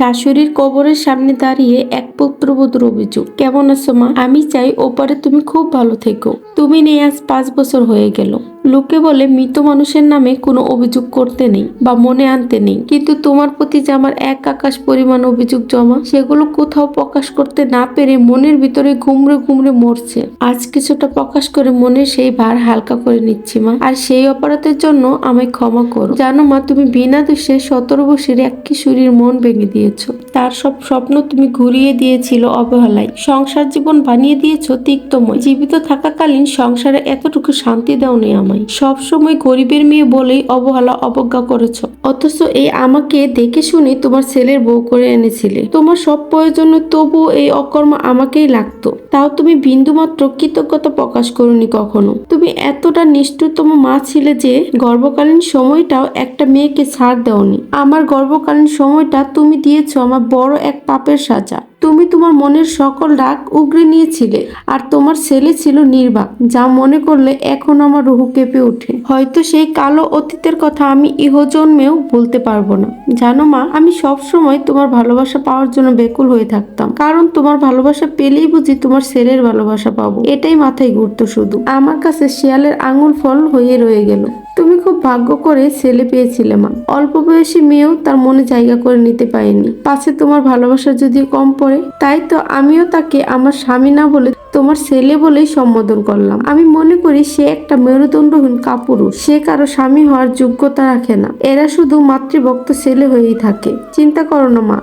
শাশুড়ির কবরের সামনে দাঁড়িয়ে এক পুত্রবধূর অভিযোগ। কেমন আছো মা? আমি চাই ওপারে তুমি খুব ভালো থেকো। তুমি নেই আজ পাঁচ বছর হয়ে গেল। লোকে বলে, মৃত মানুষের নামে কোনো অভিযোগ করতে নেই বা মনে আনতে নেই। কিন্তু তোমার প্রতি যে আমার এক আকাশ পরিমাণ অভিযোগ জমা, সেগুলো কোথাও প্রকাশ করতে না পেরে মনের ভিতরে ঘুমড়ে ঘুমড়ে মরছে। আজ কিছুটা প্রকাশ করে মনের সেই ভার হালকা করে নিচ্ছি, মা। আর সেই অপরাধের জন্য আমায় ক্ষমা করো। জানো, মা, তুমি বিনা দোষে সতেরো বছরের এক কিশোরীর মন ভেঙে দিয়েছ। তার সব স্বপ্ন তুমি ঘুরিয়ে দিয়েছিল অবহেলায়। সংসার জীবন বানিয়ে দিয়েছ তিক্তময়। জীবিত থাকাকালীন সংসারে এতটুকু শান্তি দাওনি আমায়। সবসময় গরিবের মেয়ে বলেই অবহেলা অবজ্ঞা করেছ। অথচ এই আমাকে দেখে শুনে তোমার ছেলের বউ করে এনেছিলে। তোমার সব প্রয়োজন তবুও এই অকর্ম আমাকেই লাগতো। তাও তুমি বিন্দুমাত্র কৃতজ্ঞতা প্রকাশ করনি কখনো। তুমি এতটা নিষ্ঠুরতম মা ছিলে যে গর্ভকালীন সময়টাও একটা মেয়েকে ছাড় দেওনি। আমার গর্ভকালীন সময়টা তুমি দিয়েছ আমার বড় এক পাপের সাজা। তুমি তোমার মনের সকল রাগ উগরে নিয়েছিলে আর তোমার ছেলে ছিল নির্বাক, যা মনে করলে এখন আমার রুহু কেঁপে ওঠে। হয়তো সেই কালো অতীতের কথা আমি ইহজন্মেও বলতে পারব না। জানো মা, আমি সব সময় তোমার ভালোবাসা পাওয়ার জন্য বেকুল হয়ে থাকতাম। কারণ তোমার ভালোবাসা পেলেই বুঝি তোমার ছেলের ভালোবাসা পাবো। এটাই মাথায় ঘুরতো শুধু। আমার কাছে শিয়ালের আঙুল ফল হয়ে রয়ে গেল। তুমি খুব ভাগ্য করে ছেলে পেয়েছিলে মা। অল্প বয়সী মেয়েও তার মনে জায়গা করে নিতে পারেনি। পাশে তোমার ভালোবাসা যদি কম পড়ে, তাই তো আমিও তাকে আমার স্বামী না বলে তোমার ছেলে বলেই সম্বোধন করলাম। আমি মনে করি সে একটা মেরুদণ্ডহীন কাপুরুষ। সে কারও স্বামী হওয়ার যোগ্যতা রাখে না। এরা শুধু মাতৃভক্ত ছেলে হয়েই থাকে। চিন্তা করো না মা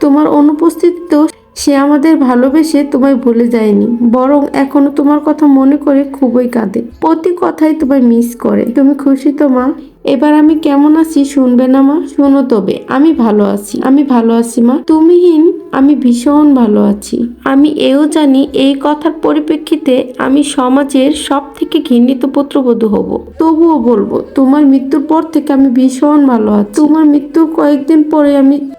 তোমার অনুপস্থিতিতেও সে আমাদের ভালোবেসে তোমায় ভুলে যায়নি। বরং এখনও তোমার কথা মনে করে খুবই কাঁদে। প্রতি কথাই তোমায় মিস করে। তুমি খুশি তো, মা? এবার আমি কেমন আছি শুনবে না, মা? শুনো তবে, আমি ভালো আছি। আমি ভালো আছি, মা। তুমিহীন, আমি ভীষণ ভালো আছি। আমি এও জানি এই কথার পরিপ্রেক্ষিতে আমি সমাজের সব থেকে ঘৃণিত পুত্রবধূ হব। তবুও বলব, তোমার মৃত্যুর পর থেকে আমি ভীষণ ভালো আছি। তোমার মৃত্যুর কয়েকদিন পরে আমি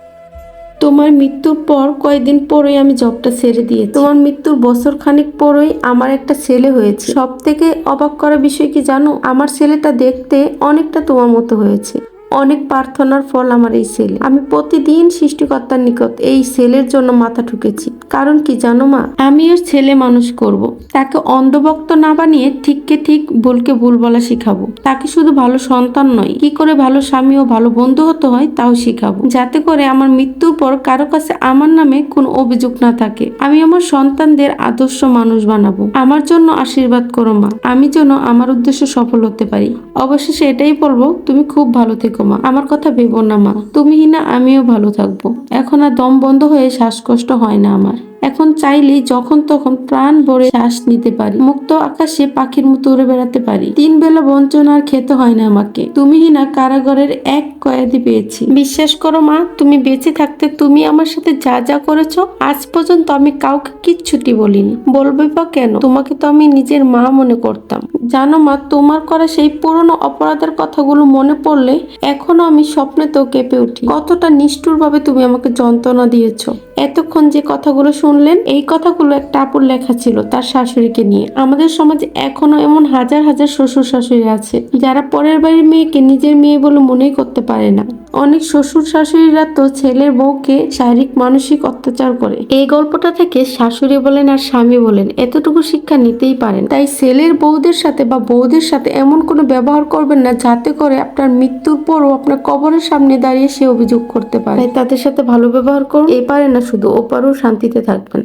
তোমার মৃত্যুর পর কয়েকদিন পরেই আমি জবটা ছেড়ে দিয়ে তোমার মৃত্যুর বছর খানিক পরেই আমার একটা ছেলে হয়েছে। সব থেকে অবাক করা বিষয় কি জানো? আমার ছেলেটা দেখতে অনেকটা তোমার মতো হয়েছে। অনেক প্রার্থনার ফল আমার এই ছেলে। আমি প্রতিদিন সৃষ্টিকর্তার নিকট এই ছেলের জন্য মাথা ঠুকেছি। কারণ কি জানো মা? আমি এর ছেলে মানুষ করব। তাকে অন্ধভক্ত না বানিয়ে ঠিককে ঠিক, ভুলকে ভুল বলা শিখাবো। তাকে শুধু ভালো সন্তান নয়, কি করে ভালো স্বামী ও ভালো বন্ধু হতে হয় তাও শিখাবো। যাতে করে আমার মৃত্যুর পর কারও কাছে আমার নামে কোনো অভিযোগ না থাকে। আমি আমার সন্তানদের আদর্শ মানুষ বানাবো। আমার জন্য আশীর্বাদ করো মা। আমি যেন আমার উদ্দেশ্য সফল হতে পারি। অবশেষে এটাই বলব, তুমি খুব ভালো থেকো মা। আমার কথা ভেবো না মা। তুমি না, আমিও ভালো থাকব। এখন আর দম বন্ধ হয়ে শ্বাসকষ্ট হয় না আমার। এখন চাইলেই যখন তখন প্রাণ ভরে শ্বাস নিতে পারি। মুক্ত আকাশে পাখির মতো উড়ে বেড়াতে পারি। তিন বেলা বঞ্চনা আর খেতে হয় না আমাকে। তুমি না কারাগারের এক কয়েদি পেয়েছি। বিশ্বাস করো মা, তুমি বেঁচে থাকতে তুমি আমার সাথে যা যা করেছ, আজ পর্যন্ত আমি কাউকে কিচ্ছুটি বলিনি। বলবে বা কেন? তোমাকে তো আমি নিজের মা মনে করতাম। জানো মা, তোমার করা সেই পুরনো অপরাধের কথাগুলো মনে পড়লে এখনও আমি স্বপ্নে তো কেঁপে উঠি। কতটা নিষ্ঠুরভাবে তুমি আমাকে যন্ত্রণা দিয়েছ। এতক্ষণ যে কথাগুলো শুনলেন, এই কথাগুলো একটা আপুর লেখা ছিল তার শাশুড়িকে নিয়ে। আমাদের সমাজে এখনও এমন হাজার হাজার শ্বশুর শাশুড়ি আছে, যারা পরের বাড়ির মেয়েকে নিজের মেয়ে বলে মনেই করতে পারে না। অনেক শ্বশুর শাশুড়িরা তো ছেলের বউকে শারীরিক, মানসিক অত্যাচার করে। এই গল্পটা থেকে শাশুড়ি বলেন আর স্বামী বলেন, এতটুকু শিক্ষা নিতেই পারেন। তাই ছেলের বউদের সাথে বা বউদের সাথে এমন কোনো ব্যবহার করবেন না, যাতে করে আপনার মৃত্যুর পরও আপনার কবরের সামনে দাঁড়িয়ে সে অভিযোগ করতে পারে। তাদের সাথে ভালো ব্যবহার করুন। এ পারে না শুধু ওপারও শান্তিতে থাকবেন।